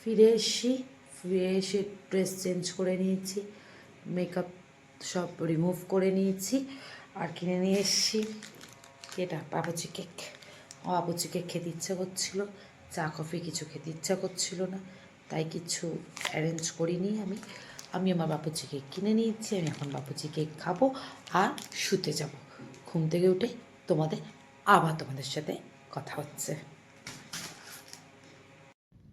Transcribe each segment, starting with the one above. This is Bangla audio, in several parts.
ফিরে এসছি, ফিরে এসে ড্রেস চেঞ্জ করে নিয়েছি মেকআপ সব রিমুভ করে নিয়েছি আর কিনে নিয়ে এসছি। এটা বাবুচি কেক বাবুচি কেক খেতে ইচ্ছা করছিল, চা কফি কিছু খেতে ইচ্ছা করছিল না, তাই কিছু অ্যারেঞ্জ করিনি আমি। আমি আমার বাপুচি কেক কিনে নিয়েছি, আমি এখন বাপুচি কেক খাব আর শুতে যাব। ঘুম থেকে উঠে তোমাদের, আবার তোমাদের সাথে কথা হচ্ছে।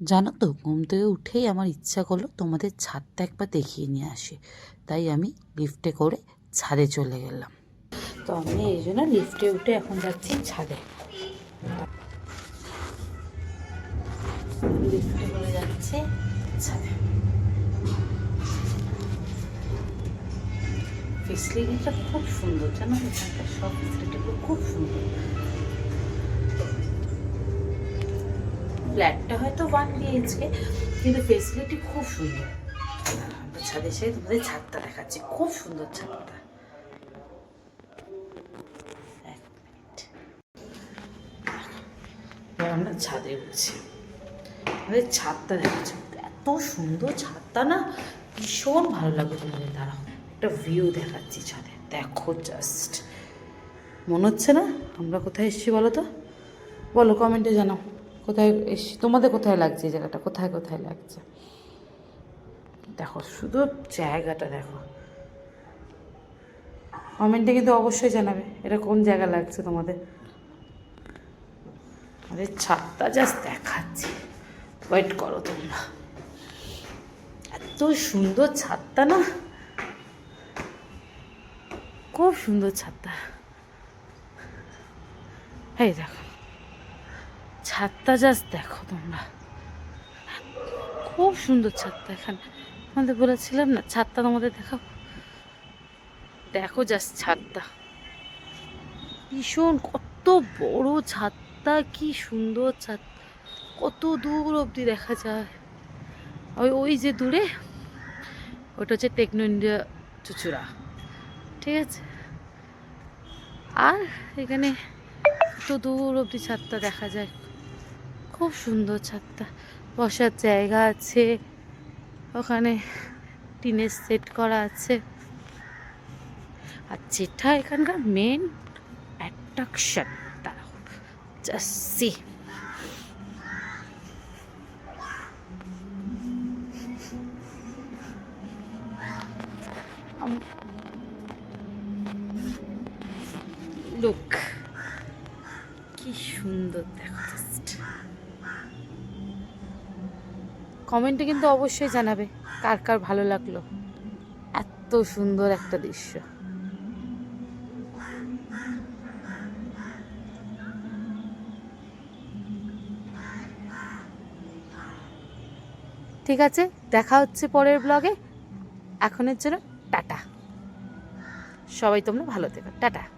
জানো তো, ঘুম থেকে উঠেই আমার ইচ্ছা করল তোমাদের ছাদটা একবার দেখিয়ে নিয়ে আসি। তাই আমি লিফটে করে ছাদে চলে গেলাম। তো আমি এই জন্য লিফটে উঠে এখন যাচ্ছি ছাদে। যাচ্ছে ছাদে। ফেসিলিটিটা খুব সুন্দর, জানো সব ফেসিলিটিগুলো খুব সুন্দর। ফ্ল্যাটটা হয়তো ওয়ান বিএইচকে কিন্তু ফেসিলিটি খুব সুন্দর। ছাদে এসে তোমাদের ছাদটা দেখাচ্ছি, খুব সুন্দর ছাদটা। আমরা ছাদে উঠছি আমাদের ছাদটা দেখাচ্ছি। এত সুন্দর ছাদটা না, ভীষণ ভালো লাগবে তোমাদের দাঁড়াও একটা ভিউ দেখাচ্ছি ছাদে। দেখো জাস্ট মনে হচ্ছে না? আমরা কোথায় এসেছি বলো তো? বলো কমেন্টে জানাও। কোথায় তোমাদের কোথায় লাগছে এই জায়গাটা? কোথায় কোথায় লাগছে? দেখো, শুধু জায়গাটা দেখো। কমেন্টে কিন্তু অবশ্যই জানাবে এটা কোন জায়গা লাগছে তোমাদের। আমাদের ছাদটা জাস্ট দেখাচ্ছি। ওয়েট করো তোমরা। এত সুন্দর ছাদটা না? খুব সুন্দর ছাদটা। এই দেখো। ছাদটা জাস্ট দেখো তোমরা। খুব সুন্দর ছাদটা এখানে। আমাদের বলেছিলাম না, ছাদটা তোমাদের দেখাবো? দেখো জাস্ট ছাদটা। ভীষণ, কত বড় ছাদটা, কি সুন্দর ছাদ। কত দূর অবধি দেখা যায়। ওই ওই যে দূরে, ওটা হচ্ছে টেকনো ইন্ডিয়া চুচুড়া। ঠিক আছে? আর এখানে কত দূর অবধি ছাদটা দেখা যায়? খুব সুন্দর ছাদটা। বসার জায়গা আছে। ওখানে টিনের সেট করা আছে। আর যেটা এখানকার মেন অ্যাট্রাকশন লুক কি সুন্দর দেখো কমেন্টে কিন্তু অবশ্যই জানাবে কার কার ভালো লাগল। এত সুন্দর একটা দৃশ্য। ঠিক আছে, দেখা হচ্ছে পরের ব্লগে। এখনের জন্য টাটা। সবাই তোমরা ভালো থেকো। টাটা।